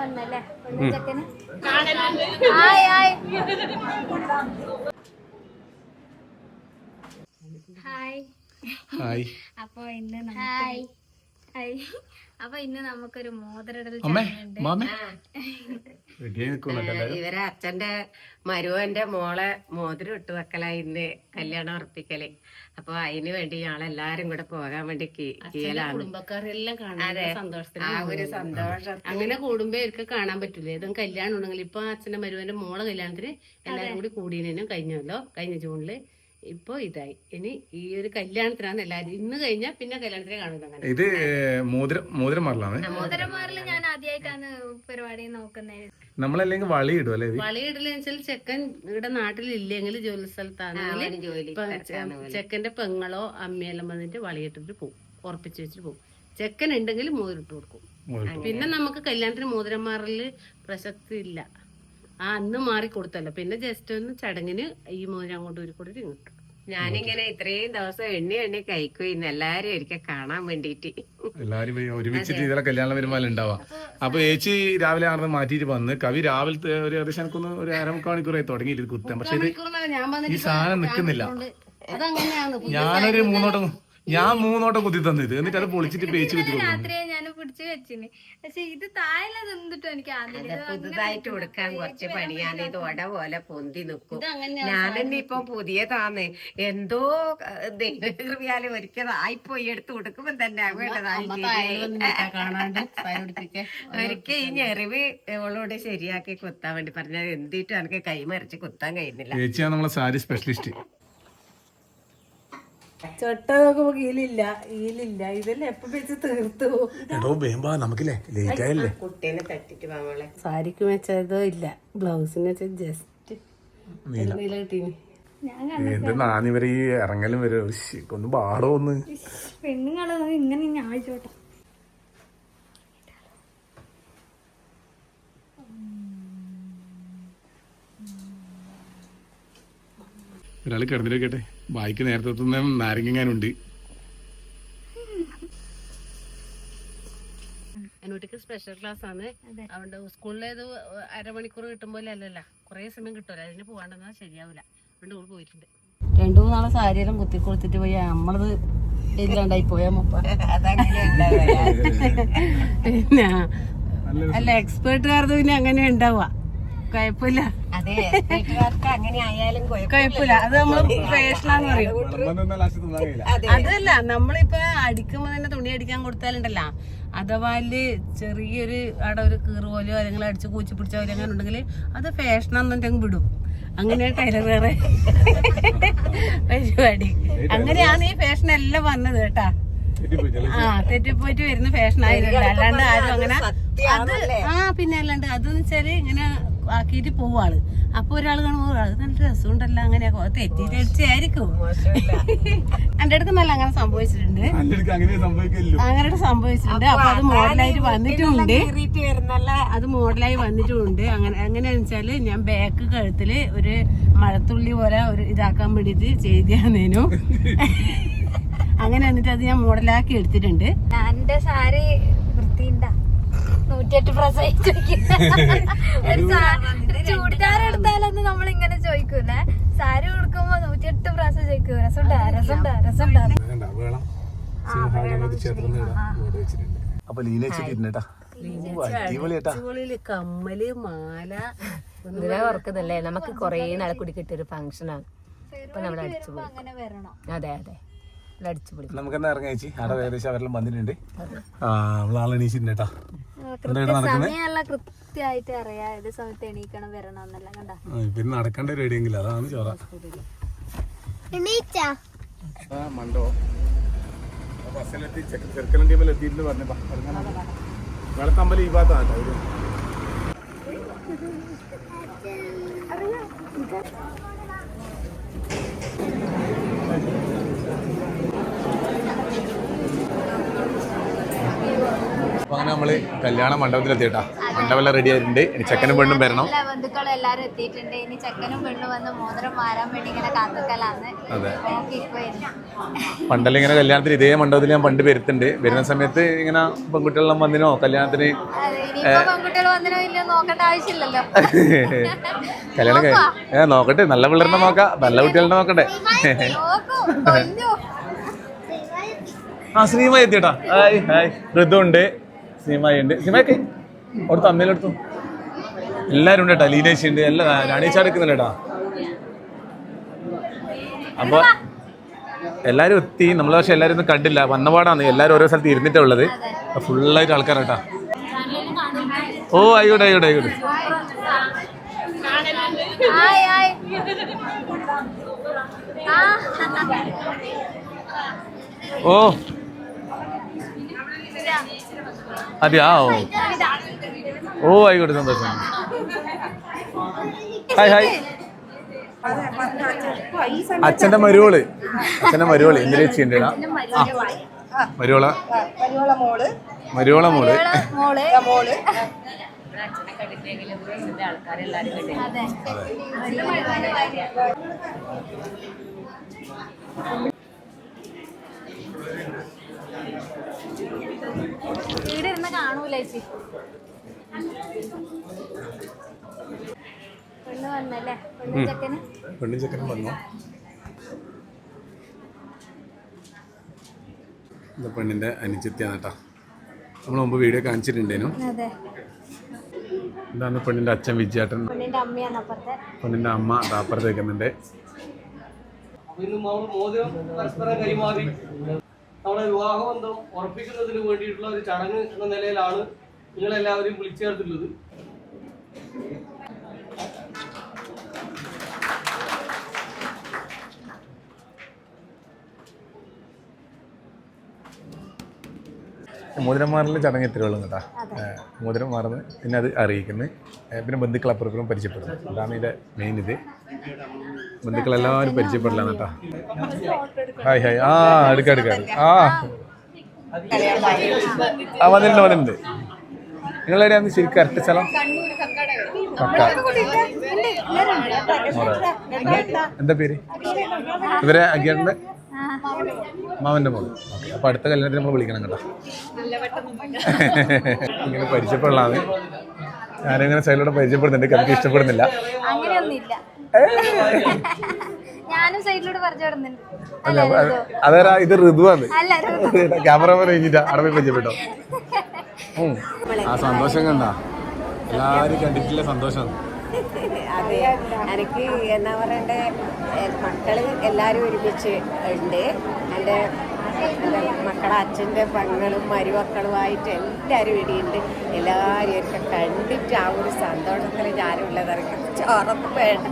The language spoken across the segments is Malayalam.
വന്നല്ലേ? പെണ്ണും ചെക്കന് ഹായ് ഹായ് ഹായ്. ഹായ്. അപ്പൊ ഇന്ന് നമുക്ക് ഹായ് അപ്പൊ ഇന്ന് നമുക്കൊരു മോതിരടൽ ഇവരെ അച്ഛന്റെ മരുവന്റെ മോളെ മോതിരം ഇട്ട് വെക്കലാ ഇന്ന് കല്യാണം ഉറപ്പിക്കൽ. അപ്പൊ അതിന് വേണ്ടി ഞങ്ങളെല്ലാരും കൂടെ പോകാൻ വേണ്ടി കുടുംബക്കാരെല്ലാം കാണാൻ അതെ. സന്തോഷത്തിന് ആ ഒരു സന്തോഷം അങ്ങനെ കൂടുമ്പോ ഇവർക്ക് കാണാൻ പറ്റില്ല ഏതും കല്യാണം ഉണ്ടെങ്കിൽ ഇപ്പൊ അച്ഛന്റെ മരുവന്റെ മോളെ കല്യാണത്തിന് എല്ലാരും കൂടി കൂടിയതിനും കഴിഞ്ഞല്ലോ കഴിഞ്ഞ ജൂണിൽ. ഇപ്പൊ ഇതായി. ഇനി ഈ ഒരു കല്യാണത്തിനാണ് എല്ലാരും ഇന്ന് കഴിഞ്ഞാൽ പിന്നെ കല്യാണത്തിന് കാണുന്നത് അങ്ങനെ. ഇത് മോതിരം മോതിരം മാറലാണ് ഞാൻ ആദ്യമായിട്ടാണ് പരിപാടി നോക്കുന്നത് നമ്മളല്ലെങ്കിൽ വളി ഇടും അല്ലേ വളി വളയിടലെന്ന് വെച്ചാൽ ചെക്കൻ ഇവിടെ നാട്ടിലില്ലെങ്കിൽ ജോലി സ്ഥലത്താണെങ്കിൽ ജോലി ഇപ്പൊ ചെ- ചെക്കന്റെ പെങ്ങളോ അമ്മയെല്ലാം വന്നിട്ട് വളയിട്ടിട്ട് പോകും ഉറപ്പിച്ച് വെച്ചിട്ട് പോകും ചെക്കൻ ഉണ്ടെങ്കിൽ മോതിരിട്ട് കൊടുക്കും. പിന്നെ നമുക്ക് കല്യാണത്തിന് മോതിരം മാറൽ പ്രസക്തി ഇല്ല. ആ അന്ന് മാറി കൊടുത്തല്ലോ. പിന്നെ ജസ്റ്റ് ഒന്ന് ചടങ്ങിന് ഈ മോരം അങ്ങോട്ട് ഒരു കൂടി ഇങ്ങോട്ട്. ഞാനിങ്ങനെ ഇത്രയും ദിവസം എണ്ണി എണ്ണി കഴിക്കും. എല്ലാരും ഒരിക്കൽ കാണാൻ വേണ്ടിട്ട് എല്ലാരും ഒരുമിച്ചിട്ട് ഇതിലെ കല്യാണ വരുമ്പോൾ ഉണ്ടാവാ. അപ്പൊ ഏച്ചി രാവിലെ ആണെന്ന് മാറ്റിട്ട് വന്ന് കവി രാവിലത്തെ ഒരു ഏകദേശം എനിക്കൊന്ന് ഒരു അരമുക്കാൽ മണിക്കൂറായി തുടങ്ങിയിട്ട് കുത്താൻ. പക്ഷെ ഇത് ഈ സാധനം നിക്കുന്നില്ല അതങ്ങനെയാണ് ഞാനൊരു മൂന്നോട്ടം ഞാൻ മൂന്നോട്ടം കുത്തി തന്നത് എന്നിട്ട് അത് പൊളിച്ചിട്ട് പേച്ച് കുത്തി കൊടുക്കും ഞാൻ പിടിച്ചു വെച്ചിന്. പക്ഷെ ഇത് താഴെ നിന്നിട്ടും എനിക്ക് ആദ്യം പുതുതായിട്ട് കൊടുക്കാൻ കുറച്ച് പണിയാണ്. ഇത് ഒട പോലെ പൊന്തി നിക്കും. ഞാനെന്നെ ഇപ്പൊ പുതിയതാന്ന്. എന്തോ ദൈവകൃപയാലും ഒരിക്കൽ ആയിപ്പോയി. എടുത്ത് കൊടുക്കുമ്പോ തന്നെ ഒരിക്കൽ ഈ ഞെറിവ് ഓളോട് ശരിയാക്കി കുത്താൻ വേണ്ടി പറഞ്ഞാൽ എന്തിട്ടും എനിക്ക് കൈമറിച്ച് കുത്താൻ കഴിയുന്നില്ല. ചേച്ചിയാണ് നമ്മളെ സാരി സ്പെഷ്യലിസ്റ്റ് ചൊട്ട നോക്കുമ്പോ കീലില്ല ഈലില്ല ഇതെല്ലാം എപ്പോ വെച്ച് തീർത്തു? എടോ വേമ്പാ നമുക്കില്ലേ? ലേറ്റ് ആയല്ലേ കുട്ടീനെ തട്ടിട്ട് വാങ്ങോളെ സാരിക്ക് വെച്ചതോ ഇല്ല. ബ്ലൗസിന് വെച്ച ജസ്റ്റ് നീല. കിട്ടീനി. എന്ത് നാനിവരെ ഈ ഇറങ്ങലും വരും ഒന്ന് പാടോ ഒന്ന്. പെണ്ണുങ്ങളൊന്നും ഇങ്ങനെ ഞാൻ ചോട്ടെ ഒരാൾ കിടന്നിരിക്കട്ടെ. ബായിക്ക് നേരത്തെ എത്തുന്ന നാരങ്ങാനുണ്ട് അനുട്ടിക്ക് സ്പെഷ്യൽ ക്ലാസ് ആണ്. അതുകൊണ്ട് സ്കൂളിലേത് അരമണിക്കൂർ കിട്ടുമ്പോൾ അല്ലല്ല. കുറെ സമയം കിട്ടുമല്ലോ അതിന് പോകാണ്ടെന്നാൽ ശരിയാവില്ല അതുകൊണ്ട് ഓൾ പോയിട്ടുണ്ട്. രണ്ടു മൂന്നാളെ സാരിയെല്ലാം കുത്തി കൊടുത്തിട്ട് പോയി. നമ്മളത് ഇല്ലാണ്ടായി പോയാ മുപ്പ. പിന്നെ അല്ല എക്സ്പേർട്ടുകാർക്ക് പിന്നെ അങ്ങനെ ഉണ്ടാവുക. കുഴപ്പമില്ല. അതെ വീട്ടുകാർക്ക് അങ്ങനെ ആയാലും കുഴപ്പം കുഴപ്പമില്ല. അത് നമ്മൾ ഫാഷനാന്ന് പറയും. അതല്ല നമ്മളിപ്പോ അടിക്കുമ്പോ തന്നെ തുണി അടിക്കാൻ കൊടുത്താലുണ്ടല്ലോ. അഥവാ ചെറിയൊരു അവിടെ ഒരു കീറ് പോലെയോ അല്ലെങ്കിൽ അടിച്ച് കൂച്ചി പിടിച്ച പോലെ അങ്ങനെ ഉണ്ടെങ്കിൽ അത് ഫാഷനാന്നുണ്ടെങ്കിൽ വിടും. അങ്ങനെ ടൈലർ വേറെ പരിപാടി. അങ്ങനെയാണ് ഈ ഫാഷൻ എല്ലാം വന്നത് കേട്ടാ. ആ തെറ്റിപ്പോയിട്ട് വരുന്ന ഫാഷൻ ആയിരുന്നു. അല്ലാണ്ട് ആരും അങ്ങനെ അത് ആ പിന്നെ അല്ലാണ്ട് അതെന്ന് വെച്ചാൽ ഇങ്ങനെ ആക്കിയിട്ട് പോവാൾ അപ്പൊ ഒരാൾ കാണുമ്പോൾ അത് നല്ല രസമുണ്ടല്ലോ. അങ്ങനെ തെറ്റിയിട്ട് അടിച്ചായിരിക്കും എന്റെ അടുത്ത് നല്ല അങ്ങനെ സംഭവിച്ചിട്ടുണ്ട്. അങ്ങനെ സംഭവിച്ചിട്ടുണ്ട്. അപ്പൊ അത് മോഡലായിട്ട് വന്നിട്ടുണ്ട്. അത് മോഡലായി വന്നിട്ടുണ്ട്. അങ്ങനെ അങ്ങനെ വെച്ചാൽ ഞാൻ ബാക്ക് കഴുത്തിൽ ഒരു മഴത്തുള്ളി പോലെ ഒരു ഇതാക്കാൻ വേണ്ടിട്ട് ചെയ്തേനു അങ്ങനെ എന്നിട്ട് അത് ഞാൻ മോഡലാക്കി എടുത്തിട്ടുണ്ട്. എന്റെ സാരി വൃത്തിയുണ്ടാ? നൂറ്റിയെട്ട് പ്രസവിച്ചു ചൂടിദാർ എടുത്താലൊന്നും നമ്മൾ ഇങ്ങനെ ചോദിക്കൂലേ സാരി കൊടുക്കുമ്പോ നൂറ്റിയെട്ട് പ്രാവശ്യം ചോദിക്കൂ രസമുണ്ടാ? രസമുണ്ടാ? അപ്പൊ ലീന അടിപൊളിയാട്ടാ കമ്മൽ മാല ഇതിനെ ഓർക്കുന്നല്ലേ നമുക്ക് കൊറേ നാളെ കൂടി കിട്ടിയൊരു ഫംഗ്ഷനാണ്. അപ്പൊ നമ്മൾ അടിച്ചു പോയി അങ്ങനെ വരണം. അതെ അതെ. നമുക്കെന്നാ ഇറങ്ങാ ചേച്ചി? അവിടെ ഏകദേശം അവരെല്ലാം വന്നിട്ടുണ്ട്. ആ നമ്മളാളെ എണീക്കണം വരണം പിന്നെ നടക്കേണ്ട ഒരു എവിടെയെങ്കിലും അതാണ് ചോറ. മണ്ടോ. ബസ്സിലെത്തി. ചെറുക്കലും ടീമിൽ എത്തിയിട്ട് പറഞ്ഞപ്പാ വെള്ളത്തമ്പലം ഈ ഭാഗത്താണ് കേട്ടോ അപ്പൊ അങ്ങനെ നമ്മൾ കല്യാണ മണ്ഡപത്തിൽ എത്തിയിട്ടാ മണ്ഡപം റെഡി ആയിട്ടുണ്ട്. ഇനി ചെക്കനും പെണ്ണും വരണം. ബന്ധുക്കളും എത്തിയിട്ടുണ്ട്. ഇനി ചെക്കനും പെണ്ണും വന്ന് മോതിരം മാറാൻ വേണ്ടി ഇങ്ങനെ കാത്തുക്കലാന്ന് അതെ. നോക്കിക്കുവായിരുന്നു ഇങ്ങനെ കല്യാണത്തിന് ഇതേ മണ്ഡപത്തിൽ ഞാൻ പണ്ട് വരുത്തുണ്ട്. വരുന്ന സമയത്ത് ഇങ്ങനെ പെൺകുട്ടികളെല്ലാം വന്നിനോ? കല്യാണത്തിന് കല്യാണം ഏ നോക്കട്ടെ. നല്ല പിള്ളേരെ നോക്കാം. നല്ല കുട്ടികളുടെ നോക്കട്ടെ ആ ശ്രീമായി എത്തിയട്ടാ. Hi hi. ഋതു ഉണ്ട് ശ്രീമായി സിനിമയൊക്കെ അവിടുത്തെ അമ്മയിലെടുത്തു എല്ലാരും ഉണ്ട് കേട്ടോ. ലീനേശ് ഉണ്ട്. എല്ലാ രാണീച്ചാട് എടുക്കുന്നുണ്ട് കേട്ടോ. അപ്പൊ എല്ലാരും എത്തി. നമ്മൾ പക്ഷെ എല്ലാരും ഒന്നും കണ്ടില്ല. വന്നപാടാണ്. എല്ലാരും ഓരോ സ്ഥലത്ത് ഇരുന്നിട്ടേ ഉള്ളത്. ഫുള്ളായിട്ട് ആൾക്കാരാട്ടാ ഓ ആയിക്കോട്ടെ ആയിക്കോട്ടെ ആയിക്കോട്ടെ. ഓ. അതെയാ? ഓ. ഓ ആയിക്കോട്ടെ സന്തോഷം. ഹായ് ഹായ് അച്ഛന്റെ മരുവോൾ. അച്ഛന്റെ മരുവോൾ എന്തിനാ ചേച്ചിയുണ്ട് മരുവോള മരുവോള? മോൾ. മോൾ. ആൾക്കാരെല്ലാരും കണ്ടു അതെ വീട് ഇരുന്ന് കാണൂല ചേച്ചി? പെണ്ണ് വന്നല്ലേ? പെണ്ണ് ചെക്കന്? പെണ്ണും ചെക്കനും വന്നു. ഇത് പെണ്ണിന്റെ അനുജത്തിയാണ് കേട്ടോ. നമ്മൾ മുമ്പ് വീഡിയോ കാണിച്ചിട്ടുണ്ടേനു. ഇതാണ് പെണ്ണിന്റെ അച്ഛൻ വിജയേട്ടൻ. പെണ്ണിന്റെ അമ്മ അപ്പുറത്ത് പരസ്പരം കൈമാറി. നമ്മുടെ വിവാഹബന്ധം ഉറപ്പിക്കുന്നതിന് വേണ്ടിയിട്ടുള്ള ഒരു ചടങ്ങ് എന്ന നിലയിലാണ് നിങ്ങളെല്ലാവരെയും വിളിച്ചു ചേർത്തിട്ടുള്ളത് മോതിരം മാറലിൽ ചടങ്ങ് ഇത്രേ ഉള്ളൂ കേട്ടോ മോതിരം മാറുന്നത് പിന്നെ അത് അറിയിക്കുന്നത് പിന്നെ ബന്ധുക്കൾ അപ്പുറപ്പുറം പരിചയപ്പെടുന്നു. അതാണ് ഇതിന്റെ മെയിൻ ഇത്. ബന്ധുക്കളെല്ലാവരും പരിചയപ്പെടില്ല കേട്ടോ. Hi hi. ആ എടുക്കാം എടുക്കാം ആ. ആ വന്നിട്ടുണ്ട് വന്നിട്ടുണ്ട്. നിങ്ങൾ എവിടെയാണ് ശരിക്കും കറക്റ്റ് സ്ഥലം? എന്താ പേര്? ഇവരെ അഗ്യാറിന്റെ മാമന്റെ മോൾ. ഓക്കെ. അപ്പൊ അടുത്ത കല്യാണത്തിന് നമ്മൾ വിളിക്കണം കേട്ടോ. ഇങ്ങനെ പരിചയപ്പെടലാണ് ഞാനിങ്ങനെ സൈഡിലൂടെ പരിചയപ്പെടുന്നുണ്ട്. കവിക്ക് ഇഷ്ടപ്പെടുന്നില്ല. അങ്ങനെയൊന്നുമില്ല. ഞാനും സൈഡിലൂടെ പരിചയപ്പെടുന്നുണ്ട്. അതാരാ? ഇത് ഋതുവാണ് അല്ല ഋതു. ക്യാമറ കഴിഞ്ഞിട്ടാ അവിടെ പോയി പരിചയപ്പെട്ടോ? ആ സന്തോഷം കണ്ടാ. എല്ലാരും കണ്ടിട്ടില്ല സന്തോഷം? അതെ. എനിക്ക് എന്നാ പറയണ്ടേ മക്കൾ മക്കൾ എല്ലാവരും ഒരുമിച്ച് ഉണ്ട്. എന്റെ മക്കളെ അച്ഛന്റെ പെങ്ങളും മരുമക്കളുമായിട്ട് എല്ലാവരും ഇടിയുണ്ട്. എല്ലാവരും ഒക്കെ കണ്ടിട്ട് ആ ഒരു സന്തോഷത്തിൽ ഞാനുള്ളത് എനിക്ക് ചോറൊന്നും വേണ്ട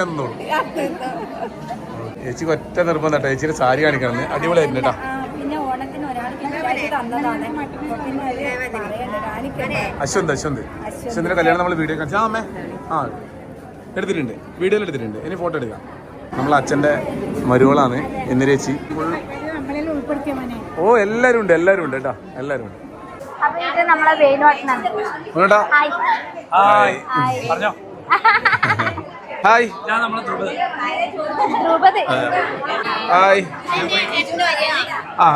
തന്നോളൂ ചേച്ചിക്ക് ഒറ്റ നിർബന്ധം ചേച്ചിയുടെ സാരി കാണിക്കണം. അടിപൊളിയായിരുന്നു കേട്ടോ. അശ്വന്ത് അശ്വന്ത്. അശ്വന്തിന്റെ കല്യാണം നമ്മൾ വീഡിയോ കാണിച്ചു ആ അമ്മേ. ആ എടുത്തിട്ടുണ്ട്. വീഡിയോയിൽ എടുത്തിട്ടുണ്ട്. ഇനി ഫോട്ടോ എടുക്കാം. നമ്മൾ അച്ഛന്റെ മരുവളാണ് എന്നിരേച്ചി. ഓ എല്ലാരും ഉണ്ട് എല്ലാരും ഉണ്ട് കേട്ടോ. എല്ലാരും ഉണ്ട്. ഹായ്. പറഞ്ഞോ? ഹായ്. ആ.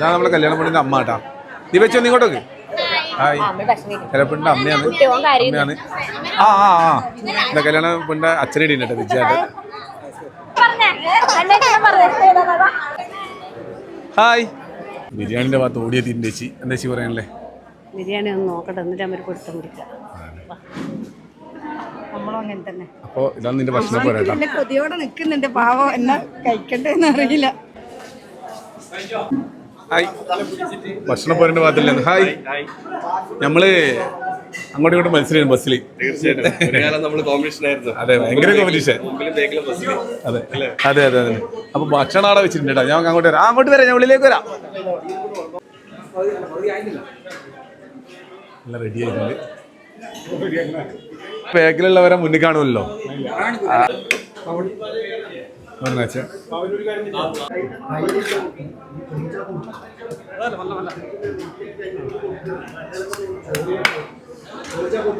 ഞാൻ നമ്മളെ കല്യാണം പെണ്ണിന്റെ അമ്മ കേട്ടാ. നീ വെച്ചോ നീ ഇങ്ങോട്ടേക്ക്. ഹായ്. പെണ്ണിന്റെ അമ്മയാണ്. അമ്മയാണ്. ആ ആ ആ. എന്റെ കല്യാണ പെണ്ണിന്റെ അച്ഛനെ വിജയാട്ട് ഹായ്. ബിരിയാണിന്റെ ഭാഗത്ത് ഓടിയ ചേച്ചി എന്താ ചേച്ചി പറയാനല്ലേ ബിരിയാണി ഒന്ന് നോക്കട്ടെ എന്നിട്ട് നമ്മൾ കൊടുത്തു പിടിക്കാം. നമ്മളും അങ്ങനെ തന്നെ. അപ്പോ ഇതാണ് നിന്റെ ഭക്ഷണം പോലെ കേട്ടോ കൊതിയോടെ നിൽക്കുന്നുണ്ട് പാവം എന്നാ കഴിക്കണ്ടെന്ന് അറിയില്ല. ഹായ്. ഭക്ഷണ പോരന്റെ ഭാഗത്തില്ലേ? ഹായ്. നമ്മൾ അങ്ങോട്ടും ഇങ്ങോട്ടും മത്സരം ബസ്സിൽ നമ്മൾ അതെ ഭയങ്കര കോമ്പറ്റീഷൻ അതെ. അതെ അതെ അതെ. അപ്പൊ ഭക്ഷണം അവിടെ വെച്ചിട്ടുണ്ട് കേട്ടോ. ഞാൻ അങ്ങോട്ട് വരാം. അങ്ങോട്ട് വരാം. ഞാൻ ഉള്ളിലേക്ക് വരാം. എല്ലാം റെഡി ആയിട്ടുണ്ട്. ബാക്കിലുള്ളവരെ മുന്നിൽ കാണുമല്ലോ.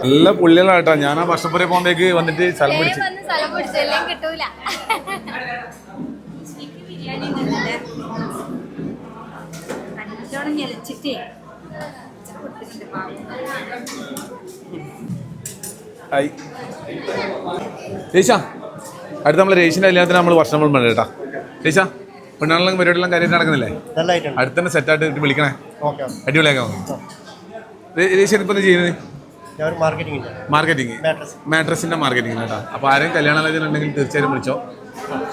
നല്ല പുള്ളികളാട്ടോ. ഞാൻ ആ വർഷപ്പുറ പോകുമ്പോഴേക്ക് വന്നിട്ട് സ്ഥലം പിടിച്ചു. വന്ന് അടുത്ത നമ്മൾ രേഷിന്റെ കല്യാണത്തിന് നമ്മൾ വർഷം മുഴുവൻ കേട്ടാ രേഷ പെണ്ണാണെങ്കിലും പരിപാടിയെല്ലാം കാര്യമായിട്ട് നടക്കുന്നില്ലേ? അടുത്ത തന്നെ സെറ്റായിട്ട് വിളിക്കണേ. അടിപൊളിയാക്കാം രേഷ ഇപ്പൊ ചെയ്യുന്നത്? മാർക്കറ്റിംഗ് മാട്രസിന്റെ മാർക്കറ്റിംഗ് കേട്ടോ. അപ്പോൾ ആരെയും കല്യാണാലോചന ഉണ്ടെങ്കിൽ തീർച്ചയായും വിളിച്ചോ.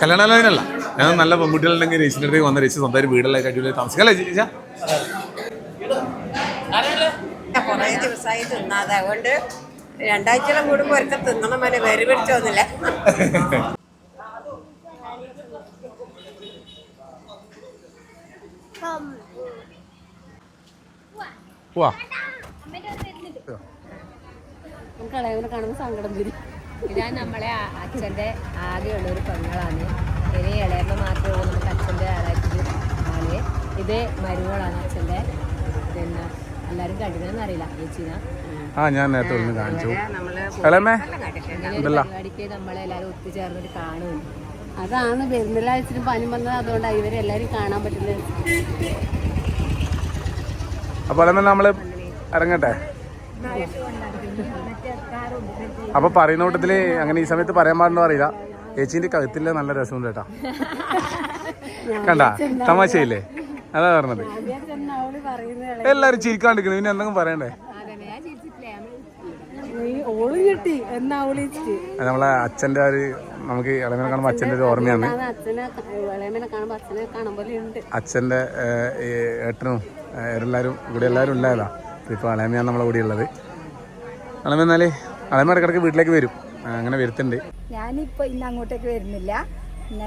കല്യാണാലോചനല്ല ഞാൻ നല്ല പെൺകുട്ടികളുണ്ടെങ്കിൽ രേഷിന്റെ അടുത്തേക്ക് വന്ന. രേഷ സ്വന്തമായിട്ട് വീട്ടിലേക്ക് അടിപൊളി താമസിക്കാം അല്ലേ ചേച്ചാ കുറേ ദിവസമായി തിന്നാതെ. അതുകൊണ്ട് രണ്ടാഴ്ചയിലും കൂടുമ്പോൾ ഒരുക്കം തിന്നണം വരെ വേറെ പിടിച്ചോന്നില്ല പോവാ നമുക്ക് ഇളയവനെ കാണുമ്പോൾ സങ്കടം വരും. ഇതാ നമ്മളെ അച്ഛന്റെ ആകെയുള്ള ഒരു പെങ്ങളാണ്. ഇനി ഇളയമ്മ മാത്രമേ ഉള്ളൂ നമുക്ക് അച്ഛന്റെ ആളായിട്ട് ആണ് ഇത് മരുമകളാണ് അച്ഛന്റെ പിന്നെ എല്ലാരും കണ്ടിരുന്നെന്ന് അറിയില്ല ചേച്ചിന. ആ ഞാൻ നേരത്തെ ഒന്ന് കാണിച്ചു. പരിപാടിക്ക് നമ്മളെല്ലാരും ഒത്തുചേർന്നിട്ട് കാണുന്നുണ്ട് അതാണ് പെരുന്നാഴ്ച പനി വന്നത് അതുകൊണ്ടാണ് ഇവരെല്ലാരും കാണാൻ പറ്റുന്നത്. അപ്പോൾ അതന്നെ നമ്മൾ ഇറങ്ങട്ടെ? അപ്പൊ പറയുന്ന കൂട്ടത്തിൽ അങ്ങനെ ഈ സമയത്ത് പറയാൻ പാടുണ്ടോ അറിയില്ല. ചേച്ചിന്റെ കഴുത്തില്ല നല്ല രസമുണ്ട് കേട്ടാ. കണ്ട? തമാശയില്ലേ? അതാ പറഞ്ഞത്. എല്ലാരും ചിരിക്കാണ്ടിരിക്കുന്നു. പിന്നെ എന്തെങ്കിലും പറയണ്ടേ? നമ്മളെ അച്ഛന്റെ ഒരു നമുക്ക് ഇളമനെ കാണുമ്പോൾ അച്ഛന്റെ ഒരു ഓർമ്മയാണ്. അച്ഛന്റെ അച്ഛനെ ഇളയമ്മനെ കാണുമ്പോൾ അച്ഛനെ കാണും ഉണ്ട്. അച്ഛന്റെ ഈ ഏട്ടനും എല്ലാവരും ഇവിടെ എല്ലാവരും ഉണ്ടായതാ. ഇപ്പോൾ ഇളമയാണ് നമ്മളെ കൂടെ ഉള്ളത്. ഇളമ എന്നാലേ ഇളമ ഇടക്കിടക്ക് വീട്ടിലേക്ക് വരും. അങ്ങനെ വരുത്തുണ്ട് ഞാനിപ്പോ ഇന്ന് അങ്ങോട്ടേക്ക് വരുന്നില്ല.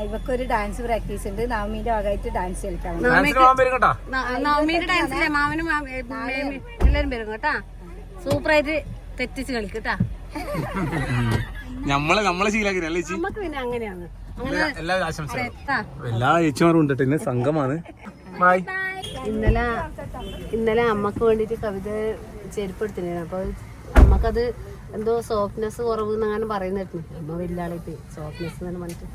ഇവക്കൊരു ഡാൻസ് പ്രാക്ടീസ് ഉണ്ട്. നാമീന്റെ ഭാഗമായിട്ട് ഡാൻസ് കളിക്കാം നവമീന്റെ ഡാൻസിലെ മാമനും എല്ലാരും വരും കേട്ടാ. സൂപ്പറായിട്ട് തെറ്റിച്ച് കളിക്കട്ടാ നമ്മളെ നമ്മളെ ശീലാക്കി അല്ലേ ചേച്ചി? നമുക്ക് പിന്നെ അങ്ങനെയാണ്. അങ്ങനെ എല്ലാ ആശംസ എല്ലാ ചേച്ചിമാരും ഉണ്ട് ഇന്ന് സംഘമാണ്. ബായ്. ഇന്നലെ ഇന്നലെ അമ്മയ്ക്ക് വേണ്ടിട്ട് കവിത ചെരുപ്പ് എടുത്തിരുന്നു അപ്പൊ അമ്മക്കത് എന്തോ സോഫ്റ്റ്നെസ് കുറവ് എന്നങ്ങനെ പറയുന്നു അമ്മ വലിയ ആളായിട്ട് സോഫ്റ്റ്നെസ് എന്ന് പറഞ്ഞിട്ട്.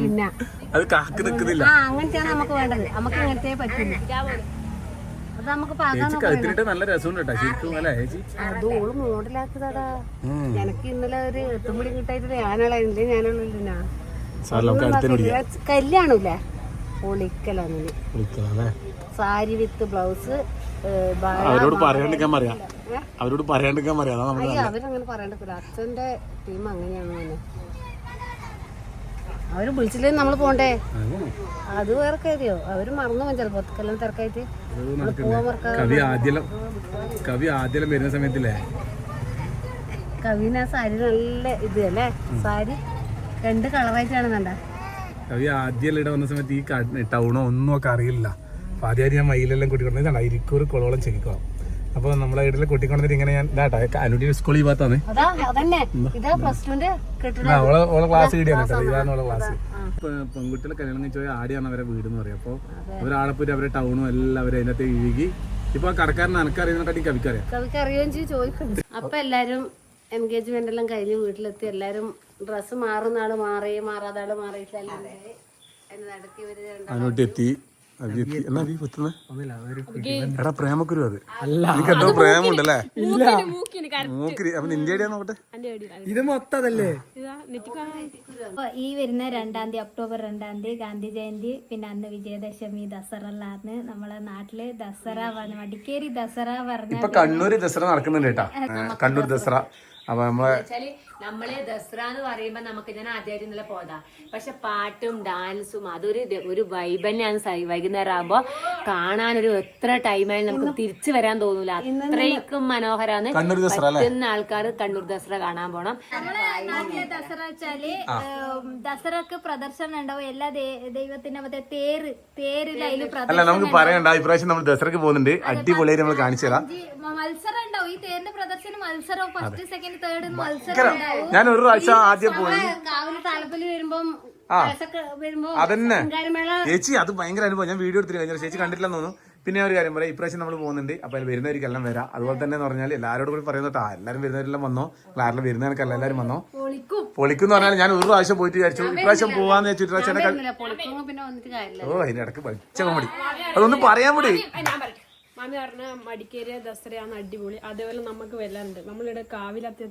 പിന്നെ അത് കാക്ക് നിൽക്കുന്നില്ല ആ അങ്ങനത്തെയാണ് നമുക്ക് വേണ്ടത്. നമുക്ക് അങ്ങനത്തെ പറ്റില്ല അത് നമുക്ക് പാകാൻ ചേച്ചി നല്ല രസമുണ്ട് കേട്ടോ ശരിക്കും അല്ലേ ചേച്ചി? അത് ഓൾ മോഡലാക്കിയതാടാ. എനിക്ക് ഇന്നലെ ഒരു എത്തുമ്പടി കിട്ടായിട്ട് ഞാനുള്ള ഞാനുള്ള സാർ നമുക്ക് അടുത്തിന് പിടിക്കാം. കല്യാണമില്ലേ? പൊളിക്കലാണ് വിളിക്കാം അല്ലേ? സാരി വിത്ത് ബ്ലൗസ് അവരോട് പറയാണ്ടിരിക്കാൻ പറയാം. അവരോട് പറയാണ്ടിരിക്കാൻ പറയാം. അവരങ്ങനെ പറയാണ്ടിരിക്കില്ല അച്ഛന്റെ ടീം അങ്ങനെയാണ് അവർ വിളിച്ചില്ലേ നമ്മൾ പോണ്ടേ? അത്. വേറെ കാര്യോ? അവർ മറന്നു പോകാൻ ചിലപ്പോ കല്യാണം തിരക്കായിട്ട്. കവി ആദ്യം കവി ആദ്യം വരുന്ന സമയത്തില്ലേ? കവിന സാരി നല്ല ഇത് അല്ലേ? സാരി രണ്ട് കളറായിട്ടാണ് കണ്ട. കവി ആദ്യം ഇവിടെ വന്ന സമയത്ത് ഈ ടൗണോ ഒന്നും ഒക്കെ അറിയില്ല. അപ്പൊ ആദ്യം ഞാൻ മയിലെല്ലാം കൂട്ടിക്കൊണ്ടിരുന്നതാണ് ഇരിക്കൂർ കൊളോളം ചെക്കിക്കോ അപ്പൊ നമ്മളെ വീട്ടിലെ കൂട്ടിക്കൊണ്ടിട്ട് ഇങ്ങനെ ഞാൻ ഇതാട്ടോ അനുടി സ്കൂളിൽ ഭാഗത്താണ്. ആ, ഓളെ ക്ലാസ് കിട്ടിയാണ് കേട്ടോ. ഇതാണ് ഓളെ ക്ലാസ് പെൺകുട്ടികളെ കല്യാണം കഴിച്ചു പോയാൽ ആടെയാണ് അവരെ വീട് എന്ന് പറയും. അപ്പോൾ ഒരാളെ പോയിട്ട് അവരെ ടൗണും എല്ലാം അവരെ അതിനകത്ത് ഇഴുകി. ഇപ്പൊ ആ കടക്കാരൻ എനക്കറിയുന്നതിനെക്കാട്ടി കവിക്കറിയാം. കവിക്ക് അറിയുകയും ചെയ്യും അപ്പൊ എല്ലാരും എൻഗേജ്മെന്റ് എല്ലാം കഴിഞ്ഞ് വീട്ടിലെത്തി. എല്ലാരും ഡ്രസ്സ് മാറുന്ന ആൾ മാറി മാറാതാൾ മാറിയിട്ടല്ലേ. അഭി എത്തി. എന്നാ അഭി കുത്തുന്നെ? എടാ പ്രേമക്കുരു അത്. എനിക്ക് എന്തോ പ്രേമുണ്ടല്ലേ മൂക്കിരി അപ്പൊ നിന്റെ ഐഡിയ നോക്കട്ടെ? ഇത് മൊത്തതല്ലേ ഈ വരുന്ന രണ്ടാം തീയതി ഒക്ടോബർ രണ്ടാം തീയതി ഗാന്ധി ജയന്തി പിന്നെ അന്ന് വിജയദശമി ദസറ എല്ലാന്ന് നമ്മളെ നാട്ടിൽ ദസറ പറഞ്ഞ മടിക്കേരി ദസറ പറഞ്ഞ കണ്ണൂര് ദസറ നടക്കുന്നുണ്ട് കേട്ടാ. കണ്ണൂർ ദസറ. അപ്പൊ നമ്മളെ വെച്ചാൽ നമ്മൾ ദസറ എന്ന് പറയുമ്പോ നമുക്ക് ഞാൻ ആദ്യമായിട്ട് ഇന്നലെ പോതാ പക്ഷെ പാട്ടും ഡാൻസും അതൊരു ഒരു വൈബ് തന്നെയാണ് വൈകുന്നേരം ആകുമ്പോ കാണാനൊരു എത്ര ടൈമായാലും നമുക്ക് തിരിച്ചു വരാൻ തോന്നൂല. അത്രയ്ക്കും മനോഹരാണ്. കണ്ണൂർ ദസറ അല്ലേ? പറ്റുന്ന ആൾക്കാർ കണ്ണൂർ ദസറ കാണാൻ പോണം. ദസറ വെച്ചാൽ ദസറക്ക് പ്രദർശനം ഉണ്ടാവും എല്ലാ ദൈവത്തിന്റെ മറ്റേ തേര് തേരിൽ അതിൽ നമുക്ക് പറയണ്ട. ഇപ്രാവശ്യം നമ്മൾ ദസറക്ക് പോകുന്നുണ്ട്. അടിപൊളിയായി നമ്മൾ കാണിച്ചു തരാം. മത്സരം ഈ തേരിന്റെ പ്രദർശനം മത്സരം ഫസ്റ്റ് സെക്കൻഡ് തേർഡ് മത്സരം ഞാൻ ഒരു പ്രാവശ്യം ആദ്യം പോയി. കാവിൽ താലപ്പൊലി വരുമ്പം അതന്നെ. ചേച്ചി അത് ഭയങ്കര അനുഭവം. ഞാൻ വീഡിയോ എടുത്തിട്ട് കഴിഞ്ഞാൽ ചേച്ചി കണ്ടിട്ടില്ലെന്ന് തോന്നുന്നു. പിന്നെ ഒരു കാര്യം പറയാം. ഇപ്രാവശ്യം നമ്മൾ പോകുന്നുണ്ട്. അപ്പൊ അതിൽ വരുന്നവർക്കെല്ലാം വരാം. അതുപോലെ തന്നെ എന്ന് പറഞ്ഞാൽ എല്ലാവരോടും കൂടി പറയുന്നത് കേട്ടോ എല്ലാവരും വരുന്നവരെല്ലാം വന്നോ? ക്ലാരിൽ വരുന്നവർക്കല്ല എല്ലാവരും വന്നോ? പൊളിക്കും. എന്ന് പറഞ്ഞാൽ ഞാൻ ഒരു പ്രാവശ്യം പോയിട്ട് വിചാരിച്ചു. ഇപ്രാവശ്യം പോവാന്ന് വെച്ചു ഇപ്രാവശ്യം ഓ അതിനിടക്ക് പഠിച്ച കോമഡി അതൊന്നും പറയാൻ പറയട്ടെ മാമി പറഞ്ഞ മടിക്കേരിയ ദസറയാണ് അടിപൊളി. അതേപോലെ നമുക്ക് വല്ലാറുണ്ട് നമ്മളിവിടെ കാവിലത്തെ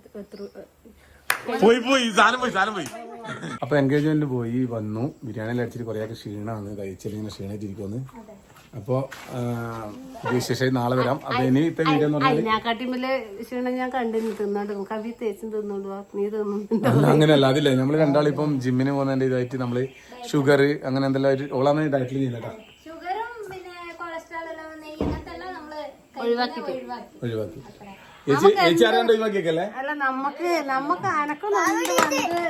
പോയി പോയി. സാധനം പോയി സാധനം പോയി. അപ്പൊ എൻഗേജ്മെന്റ് പോയി വന്നു. ബിരിയാണി അടിച്ചിട്ട് കൊറേ ഒക്കെ ക്ഷീണമാണ് ക്ഷീണിച്ചിരിക്കുന്നു അപ്പൊ വിശേഷം നാളെ വരാം. അപ്പൊ ഇനി ഇപ്പൊ വീഡിയോ ക്ഷീണം ഞാൻ കണ്ടിരുന്നു. തിന്നോണ്ട് കവി തേച്ചും തിന്നോളൂ നീ അങ്ങനെയല്ല. അതില്ലേ നമ്മൾ രണ്ടാളിപ്പം ജിമ്മിന് പോകുന്നതിന്റെ ഇതായിട്ട് നമ്മൾ ഷുഗർ അങ്ങനെ എന്തെല്ലാം ഒരു ഓളാണ് ഡയറ്റിൽ ചെയ്യുന്നേട്ടാ ഒഴിവാക്കി. ഒഴിവാക്കി. ചേച്ചി ചേച്ചി ഒഴിവാക്കിയേക്കല്ലേ? അല്ല നമുക്ക് നമുക്ക് അനക്കൊന്നും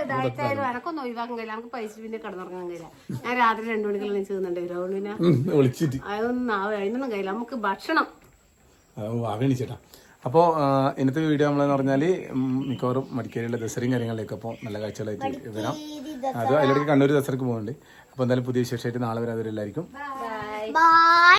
ഡയറ്റായാലും അനക്കൊന്നും ഒഴിവാക്കാൻ കഴിയില്ല. നമുക്ക് പൈസ പിന്നെ കിടന്നുറങ്ങാൻ കഴിയില്ല. ഞാൻ രാത്രി രണ്ടു മണിക്കെല്ലാം ചെയ്യുന്നുണ്ട് അതുകൊണ്ട് പിന്നെ വിളിച്ചിട്ട്. അതൊന്നും അതിനൊന്നും കഴിയില്ല. നമുക്ക് ഭക്ഷണം. അപ്പോ അപ്പോൾ ഇന്നത്തെ വീഡിയോ നമ്മളെന്ന് പറഞ്ഞാൽ മിക്കവാറും മടിക്കേരിയുള്ള ദസറയും കാര്യങ്ങളിലേക്ക് അപ്പോൾ നല്ല കാഴ്ചകളായിട്ട് വരാം. അത് അതിലേക്ക് കണ്ണൂർ ദസറയ്ക്ക് പോകുന്നുണ്ട് അപ്പോൾ എന്തായാലും പുതിയ വിശേഷമായിട്ട് നാളെ വരാതെ എല്ലാവർക്കും